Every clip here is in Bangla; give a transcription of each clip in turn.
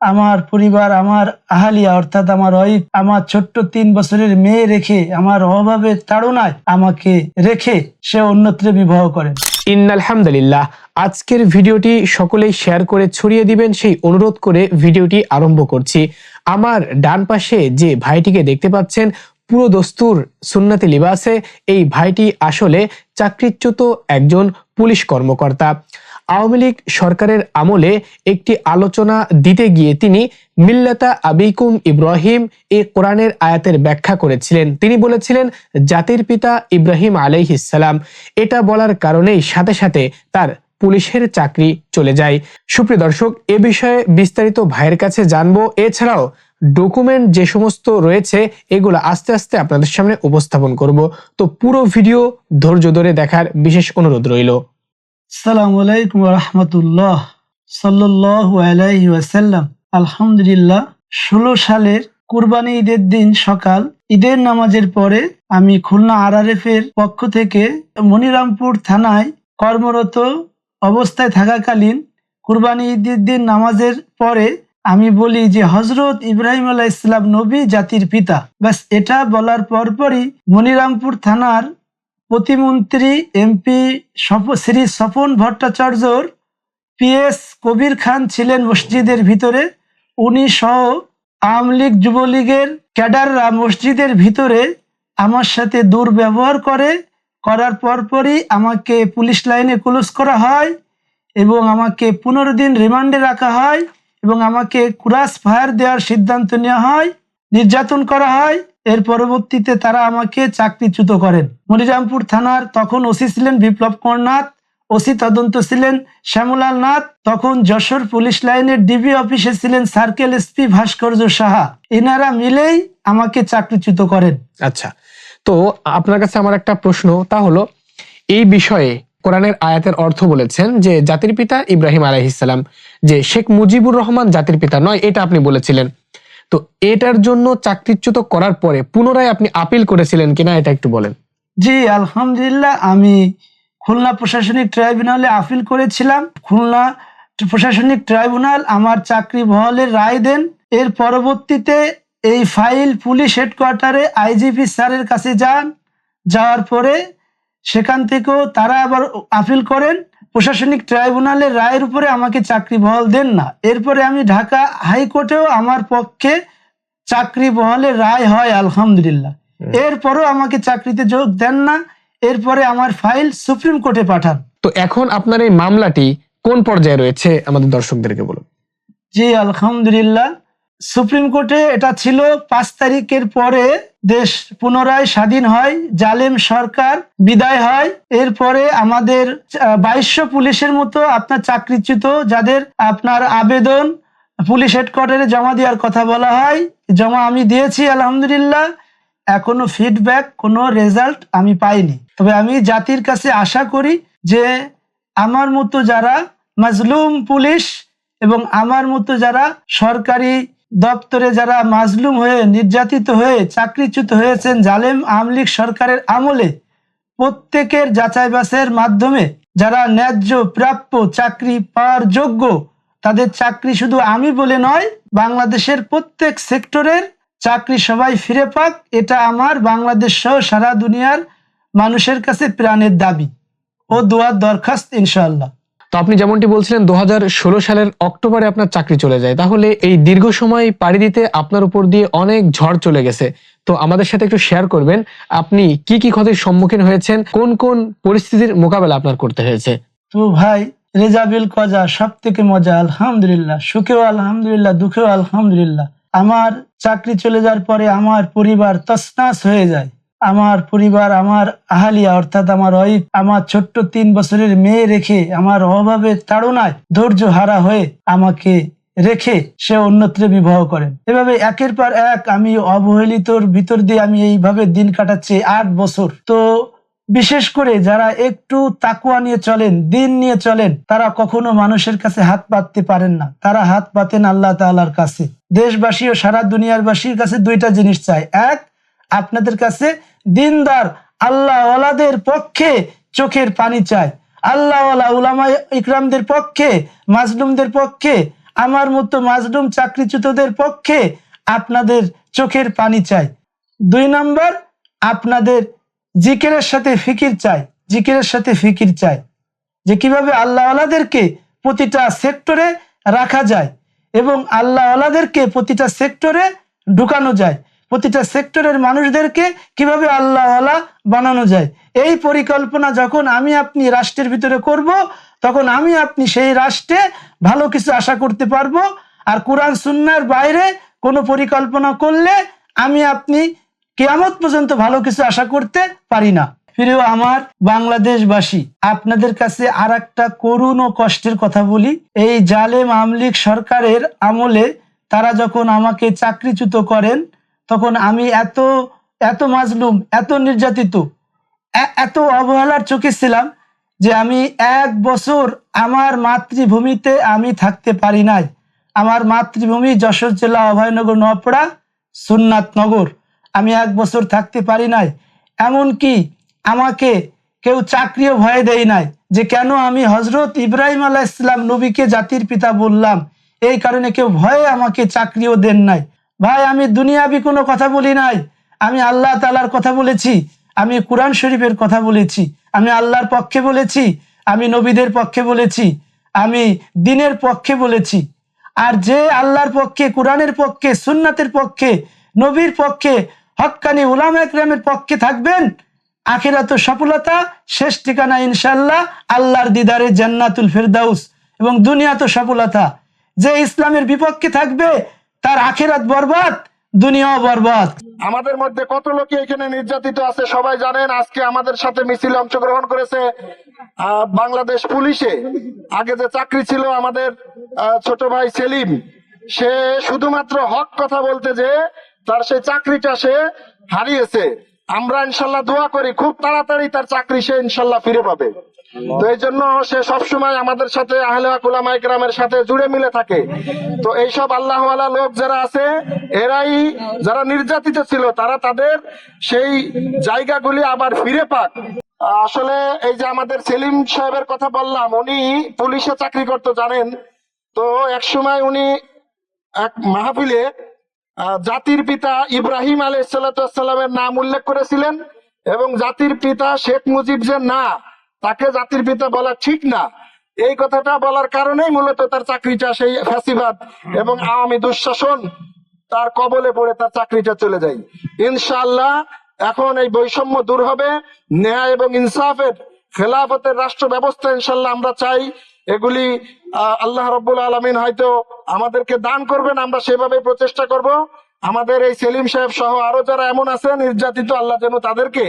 আমার পরিবার, আমার আহালিয়া, অর্থাৎ আমার ওয়াইফ, আমার ছোট্ট তিন বছরের মেয়ে রেখে আমার অভাবের তাড়নায় আমাকে রেখে সে অন্যত্রে বিবাহ করেন ইন্নালহামদুলিল্লাহ। আজকের ভিডিওটি সকলেই শেয়ার করে ছড়িয়ে দিবেন, সেই অনুরোধ করে ভিডিওটি আরম্ভ করছি। আমার ডান পাশে যে ভাইটিকে দেখতে পাচ্ছেন, পুরো দস্তুর সুন্নাতি লিবাসে এই ভাইটি আসলে চাকরিচ্যুত একজন পুলিশ কর্মকর্তা। আওয়ামী লীগ সরকারের আমলে একটি আলোচনা দিতে গিয়ে তিনি মিল্লাতা আবিকুম ইব্রাহিম এ কোরআনের আয়াতের ব্যাখ্যা করেছিলেন। তিনি বলেছিলেন, জাতির পিতা ইব্রাহিম আলাইহিসালাম এটা বলার কারণেই সাথে সাথে তার পুলিশের চাকরি চলে যায়। সুপ্রিয় দর্শক, এ বিষয়ে বিস্তারিত ভাইয়ের কাছে জানব। এছাড়াও ডকুমেন্ট যে সমস্ত রয়েছে, এগুলো আস্তে আস্তে আপনাদের সামনে উপস্থাপন করব। তো পুরো ভিডিও ধৈর্য ধরে দেখার বিশেষ অনুরোধ রইল। সালাম আলাইকুম রহমতুল্লাহ সাল্লাহ আলাইহি ওয়াসাল্লাম। আলহামদুলিল্লাহ, ষোলো সালের কুরবানি ঈদের দিন সকাল, ঈদের নামাজের পরে আমি খুলনা আরআরএফ এর পক্ষ থেকে মনিরামপুর থানায় কর্মরত অবস্থায় থাকাকালীন কুরবানি ঈদের দিন নামাজের পরে আমি বলি যে হজরত ইব্রাহিম আলাহ ইসলাম নবী জাতির পিতা। ব্যাস, এটা বলার পরপরই মনিরামপুর থানার প্রতিমন্ত্রী এমপি শ্রী স্বপন ভট্টাচার্যর পিএস কবির খান ছিলেন মসজিদের ভিতরে। উনি সহ আওয়ামী লীগ যুবলীগের ক্যাডাররা মসজিদের ভিতরে আমার সাথে দুর্ব্যবহার করে, করার পরপরই আমাকে পুলিশ লাইনে ক্লোজ করা হয় এবং আমাকে পনেরো দিন রিমান্ডে রাখা হয় এবং আমাকে কুরাস ফায়ার দেওয়ার সিদ্ধান্ত নেওয়া হয়। নির্যাতন করা হয়, এর পরবর্তীতে তারা আমাকে চাকরিচ্যুত করেন। মনিরামপুর থানার তখন ওসি ছিলেন বিপ্লব কর্নাথ ওসি তদন্ত ছিলেন শ্যামলাল নাথ, তখন যশোর পুলিশ লাইনের ডিবি অফিসে ছিলেন সার্কেল এসপি ভাস্কর্য সাহা। এনারা মিলেই আমাকে চাকরিচ্যুত করেন। আচ্ছা তো আপনার কাছে আমার একটা প্রশ্ন, তা হলো, এই বিষয়ে কোরআনের আয়াতের অর্থ বলেছেন যে জাতির পিতা ইব্রাহিম আলাইহিসাল্লাম যে শেখ মুজিবুর রহমান জাতির পিতা নয়, এটা আপনি বলেছিলেন। তো এটার জন্য চাকরিচ্যুত করার পরে পুনরায় আপনি আপিল করেছিলেন কিনা এটা একটু বলেন। জি, আলহামদুলিল্লাহ, আমি খুলনা প্রশাসনিক ট্রাইব্যুনালে আপিল করেছিলাম। খুলনা প্রশাসনিক ট্রাইব্যুনাল আমার চাকরি বহালের রায় দেন। এর পরবর্তীতে এই ফাইল পুলিশ হেডকোয়ার্টারে আইজিপি স্যারের কাছে যান। যাওয়ার পরে সেখান থেকেও তারা আবার আপিল করেন। প্রশাসনিক ট্রাইব্যুনালের রায়ের উপরে আমাকে চাকরি বহাল দেন না। এরপরে আমি ঢাকা হাইকোর্টেও আমার পক্ষে চাকরি বহালের রায় হয় আলহামদুলিল্লাহ। এরপরও আমাকে চাকরিতে যোগ দেন না এরপরে আমার ফাইল সুপ্রিম কোর্টে পাঠান। তো এখন আপনার এই মামলাটি কোন পর্যায়ে রয়েছে আমাদের দর্শকদেরকে বলুন। জি আলহামদুলিল্লাহ। সুপ্রিম কোর্টে এটা ছিল পাঁচ তারিখের পরে দেশ পুনরায় স্বাধীন হয়, জালেম সরকার বিদায় হয়। এরপরে আমাদের বাইশশো পুলিশের মতো আপনার চাকরিচ্যুত যাদের আপনার আবেদন পুলিশ হেডকোয়ার্টারে জমা দেওয়ার কথা বলা হয়, জমা আমি দিয়েছি, আলহামদুলিল্লাহ। এখনও ফিডব্যাক কোনো রেজাল্ট আমি পাইনি। তবে আমি জাতির কাছে আশা করি যে আমার মতো যারা মাজলুম পুলিশ এবং আমার মতো যারা সরকারি দপ্তরে যারা মাজলুম হয়ে নির্যাতিত হয়ে চাকরিচ্যুত হয়েছেন জালেম আওয়ামী লীগ সরকারের আমলে, প্রত্যেকের যাচাই বাছাইয়ের মাধ্যমে যারা ন্যায্য, প্রাপ্য চাকরি পাওয়ার যোগ্য, তাদের চাকরি শুধু আমি বলে নয়, বাংলাদেশের প্রত্যেক সেক্টরের চাকরি সবাই ফিরে পাক, এটা আমার বাংলাদেশ সহ সারা দুনিয়ার মানুষের কাছে প্রাণের দাবি। ও দোয়ার দরখাস্ত, ইনশাআল্লাহ। তো আপনি যেমনটি বলছিলেন দু হাজার ষোলো সালের অক্টোবরে আপনার চাকরি চলে যায়। তাহলে এই দীর্ঘ সময় পাড়ি দিতে আপনার উপর দিয়ে অনেক ঝড় চলে গেছে। তো আমাদের সাথে একটু শেয়ার করবেন, আপনি কি কি ক্ষতির সম্মুখীন হয়েছেন, কোন কোন পরিস্থিতির মোকাবেলা আপনার করতে হয়েছে? তো ভাই, রেজাবিল কজা সব থেকে মজা, আলহামদুলিল্লাহ। সুখেও আলহামদুলিল্লাহ, দুঃখেও আলহামদুলিল্লাহ। আমার চাকরি চলে যাওয়ার পরে আমার পরিবার তসনাস হয়ে যায়। আমার পরিবার, আমার আহালিয়া, অর্থাৎ আমার ওয়াইফ, আমার ছোট্ট তিন বছরের মেয়ে রেখে আমার অভাবের তাড়নায় ধৈর্য হারা হয়ে আমাকে রেখে সে অন্যত্রে বিবাহ করেন। এভাবে একের পর এক আমি অবহেলিতর ভিতর দিয়ে আমি এইভাবে দিন কাটাচ্ছি আট বছর। তো বিশেষ করে যারা একটু তাকুয়া নিয়ে চলেন, দিন নিয়ে চলেন, তারা কখনো মানুষের কাছে হাত পাততে পারেন না। তারা হাত পাতেন আল্লাহ তাআলার কাছে। দেশবাসী ও সারা দুনিয়ার বাসীর কাছে দুইটা জিনিস চায় এক, আপনাদের কাছে দিনদার আল্লাহ ওলাদের পক্ষে চোখের পানি চায়। আল্লাহ উলামা ইকরামদের পক্ষে, মাজলুমদের পক্ষে, আমার মতো মাজলুম চাকরিচ্যুতদের পক্ষে আপনাদের চোখের পানি চাই দুই নম্বর, আপনাদের জিকিরের সাথে ফিকির চাই জিকিরের সাথে ফিকির চাই যে কীভাবে আল্লাহওয়ালাদেরকে প্রতিটা সেক্টরে রাখা যায় এবং আল্লাহওয়ালাদেরকে প্রতিটা সেক্টরে ঢুকানো যায়। প্রতিটা সেক্টরের মানুষদেরকে কীভাবে আল্লাহওয়ালা বানানো যায়? এই পরিকল্পনা যখন আমি আপনি রাষ্ট্রের ভিতরে করব, তখন আমি আপনি সেই রাষ্ট্রে ভালো কিছু আশা করতে পারব। আর কোরআন সুন্নার বাইরে কোনো পরিকল্পনা করলে আমি আপনি কেয়ামত পর্যন্ত ভালো কিছু আশা করতে পারি না। প্রিয় আমার বাংলাদেশবাসী, আপনাদের কাছে আর একটা করুণ ও কষ্টের কথা বলি। এই জালেম আমলিক সরকারের আমলে তারা যখন আমাকে চাকরিচ্যুত করেন তখন আমি এত এত মাজলুম, এত নির্যাতিত এত অবহেলার চোখে ছিলাম যে আমি এক বছর আমার মাতৃভূমিতে আমি থাকতে পারি নাই। আমার মাতৃভূমি যশোর জেলা অভয়নগর নপড়া সুন্নাতনগর আমি এক বছর থাকতে পারি নাই। এমনকি আমাকে কেউ চাকরিও ভয় দেয় নাই যে কেন আমি হজরত ইব্রাহিম আলাহ ইসলাম নবীকে জাতির পিতা বললাম। এই কারণে কেউ ভয়ে আমাকে চাকরিও দেন নাই। ভাই, আমি দুনিয়াবি কোনো কথা বলি নাই। আমি আল্লাহ তালার কথা বলেছি। আমি কোরআন শরীফের কথা বলেছি। আমি আল্লাহর পক্ষে বলেছি। আমি নবীদের পক্ষে বলেছি। আমি দিনের পক্ষে বলেছি। আর যে আল্লাহর পক্ষে, কোরআনের পক্ষে, সুন্নাতের পক্ষে, নবীর পক্ষে, হক্কানি উলাম একরামের পক্ষে থাকবেন, আখিরাত সফলতা, শেষ ঠিকানা ইনশাল্লাহ আল্লাহর দিদারে জান্নাতুল ফেরদাউস এবং দুনিয়া তো সফলতা। যে ইসলামের বিপক্ষে থাকবে তার আখেরাত বরবাদ, দুনিয়াও বরবাদ। আমাদের মধ্যে কত লোকে এখানে নির্যাতিত আছে, সবাই জানেন, আজকে আমাদের সাথে মিছিলে অংশগ্রহণ করেছে বাংলাদেশ পুলিশে। আগে যে চাকরি ছিল আমাদের ছোট ভাই সেলিম, সে শুধুমাত্র হক কথা বলতে যে তার সেই চাকরিটা সে হারিয়েছে। আমরা ইনশাল্লাহ দোয়া করি, খুব তাড়াতাড়ি তার চাকরি সে ইনশাল্লাহ ফিরে পাবে। তো এই জন্য সে সবসময় আমাদের সাথে, আহলে কুলামা ইকরামের সাথে জুড়ে মিলে থাকে। তো এইসব আল্লাহওয়ালা লোক যারা আছে, এরাই যারা নির্যাতিত ছিল, তারা তাদের সেই জায়গাগুলি আবার ফিরে পাক। আসলে এই যে আমাদের সেলিম সাহেবের কথা বললাম, উনি পুলিশে চাকরি করতো, জানেন? তো এক সময় উনি এক মাহফিলে জাতির পিতা ইব্রাহিম আলাই সাল্লামের নাম উল্লেখ করেছিলেন এবং জাতির পিতা শেখ মুজিব যে না তাকে জাতির পিতা বলা ঠিক না। এই কথাটা বলার কারণেই মূলত তার চাকরিটা সেই ফ্যাসিবাদ এবং আওয়ামী দুঃশাসন তার কবলে পড়ে তার চাকরিটা চলে যায়। ইনশাল্লাহ এখন এই বৈষম্য দূর হবে, ন্যায় এবং ইনসাফের খেলাফতের রাষ্ট্র ব্যবস্থা ইনশাল্লাহ আমরা চাই। এগুলি আল্লাহ রব্বুল আলমিন হয়তো আমাদেরকে দান করবেন, আমরা সেভাবে প্রচেষ্টা করব। আমাদের এই সেলিম সাহেব সহ আরও যারা এমন আছেন, নির্যাতিত আল্লাহ যেন তাদেরকে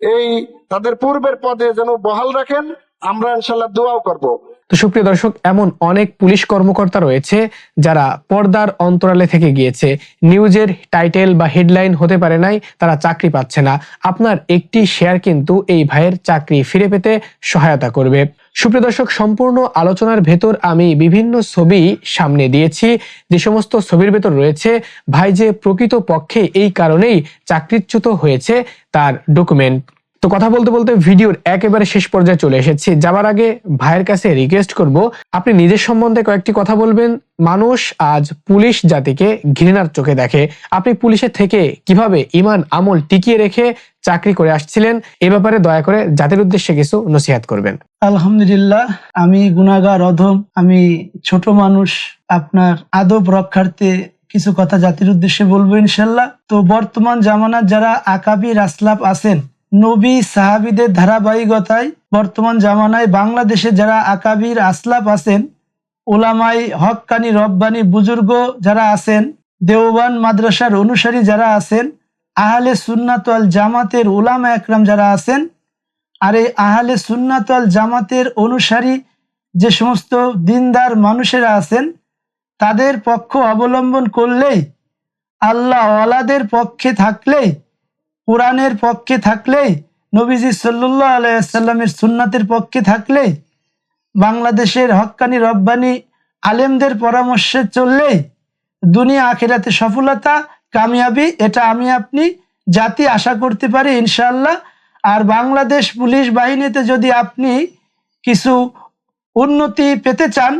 এই তাদের পূর্বের পদে যেন বহাল রাখেন আমরা ইনশাল্লাহ দোয়াও করব। সুপ্রিয় দর্শক, এমন অনেক পুলিশ কর্মকর্তা রয়েছে যারা পর্দার অন্তরালে থেকে গিয়েছে। নিউজের টাইটেল বা হেডলাইন হতে পারে নাই, তারা চাকরি পাচ্ছে না। আপনার একটি শেয়ার কিন্তু এই ভাইয়ের চাকরি ফিরে পেতে সহায়তা করবে। সুপ্রিয় দর্শক, সম্পূর্ণ আলোচনার ভেতর আমি বিভিন্ন ছবি সামনে দিয়েছি। যে সমস্ত ছবির ভেতর রয়েছে, ভাই যে প্রকৃত পক্ষে এই কারণেই চাকরিচ্যুত হয়েছে তার ডকুমেন্ট। তো কথা বলতে বলতে ভিডিওর একেবারে শেষ পর্যায়ে চলে এসেছি। যাবার আগে ভাইয়ের কাছে রিকোয়েস্ট করব, আপনি নিজের সম্বন্ধে কয়েকটি কথা বলবেন। মানুষ আজ পুলিশ জাতিকে ঘৃণার চোখে দেখে। আপনি পুলিশের থেকে কীভাবে ইমান, আমল টিকিয়ে রেখে চাকরি করে আসছিলেন, এ ব্যাপারে দয়া করে জাতির উদ্দেশ্যে কিছু নসিহাত করবেন। আলহামদুলিল্লাহ, আমি গুনাগার অধম। আমি ছোট মানুষ। আপনার আদব রক্ষার্থে কিছু কথা জাতির উদ্দেশ্যে বলব ইনশাল্লাহ। তো বর্তমান জামানার যারা আকাবি রাসলাপ আছেন নবী সাহাবিদের ধারাবাহিকতায় বর্তমান জামানায় বাংলাদেশে যারা আকাবির আসলাফ আছেন, ওলামাই হক্কানি রব্বানি বুজুর্গ যারা আছেন, দেওবান মাদ্রাসার অনুসারী যারা আছেন, আহলে সুন্নাত আল জামাতের ওলামা একরাম যারা আছেন, আর এই আহলে সুন্নাত আল জামাতের অনুসারী যে সমস্ত দিনদার মানুষেরা আছেন, তাদের পক্ষ অবলম্বন করলেই আল্লাহ ওয়ালাদের পক্ষে থাকলেই কোরআনের পক্ষে থাকলে, নবীজি সাল্লাহ আলাইসাল্লামের সুন্নাতের পক্ষে থাকলে, বাংলাদেশের হক্কানি রব্বানি আলেমদের পরামর্শে চললে, দুনিয়া আখেরাতে সফলতা, কামিয়াবি, এটা আমি আপনি জাতি আশা করতে পারি ইনশাল্লাহ আর বাংলাদেশ পুলিশ বাহিনীতে যদি আপনি কিছু উন্নতি পেতে চান,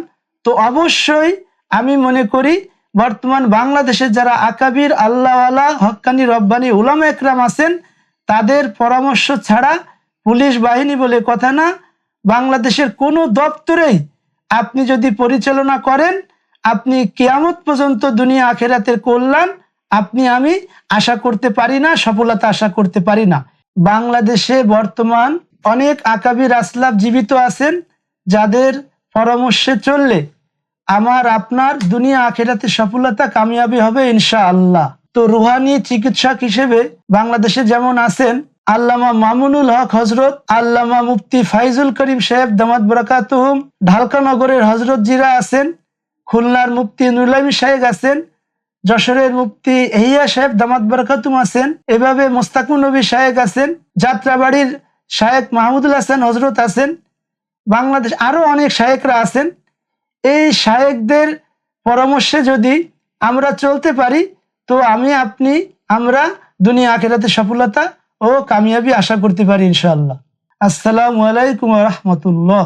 তো অবশ্যই আমি মনে করি বর্তমান বাংলাদেশে যারা আকাবির, আল্লাহওয়ালা হক্কানি রব্বানি, উলামা একরাম আছেন, তাদের পরামর্শ ছাড়া পুলিশ বাহিনী বলে কথা না। বাংলাদেশের কোনো দপ্তরেই আপনি যদি পরিচালনা করেন, আপনি কেয়ামত পর্যন্ত দুনিয়া আখেরাতের কল্যাণ আপনি, আমি আশা করতে পারি না, সফলতা আশা করতে পারি না। বাংলাদেশে বর্তমান অনেক আকাবির আসলাফ জীবিত আছেন, যাদের পরামর্শে চললে আমার আপনার দুনিয়া আখেরাতে সফলতা কামিয়াবি হবে ইনশা আল্লাহ তো রুহানি চিকিৎসক হিসেবে বাংলাদেশে যেমন আছেন, আল্লামা মামুনুল হক হজরত, আল্লামা মুফতি ফাইজুল করিম সাহেব, দামাত বরাকাতুহুম, ঢালকা নগরের হজরত জিরা আছেন, খুলনার মুফতি নুলামি সাহেব আছেন, যশোরের মুফতি এহিয়া সাহেব, দামাত বরকাতুম আছেন, এভাবে মোস্তাকুর নবী শায়েক আছেন, যাত্রাবাড়ির শায়েক মাহমুদুল হাসান হজরত আছেন, বাংলাদেশ আরও অনেক শায়েকরা আছেন। এই শায়েকদের পরামর্শে যদি আমরা চলতে পারি, তো আমি, আপনি, আমরা দুনিয়া আখেরাতে সফলতা ও কামিয়াবি আশা করতে পারি ইনশাল্লাহ আসসালামু আলাইকুম রহমতুল্লাহ।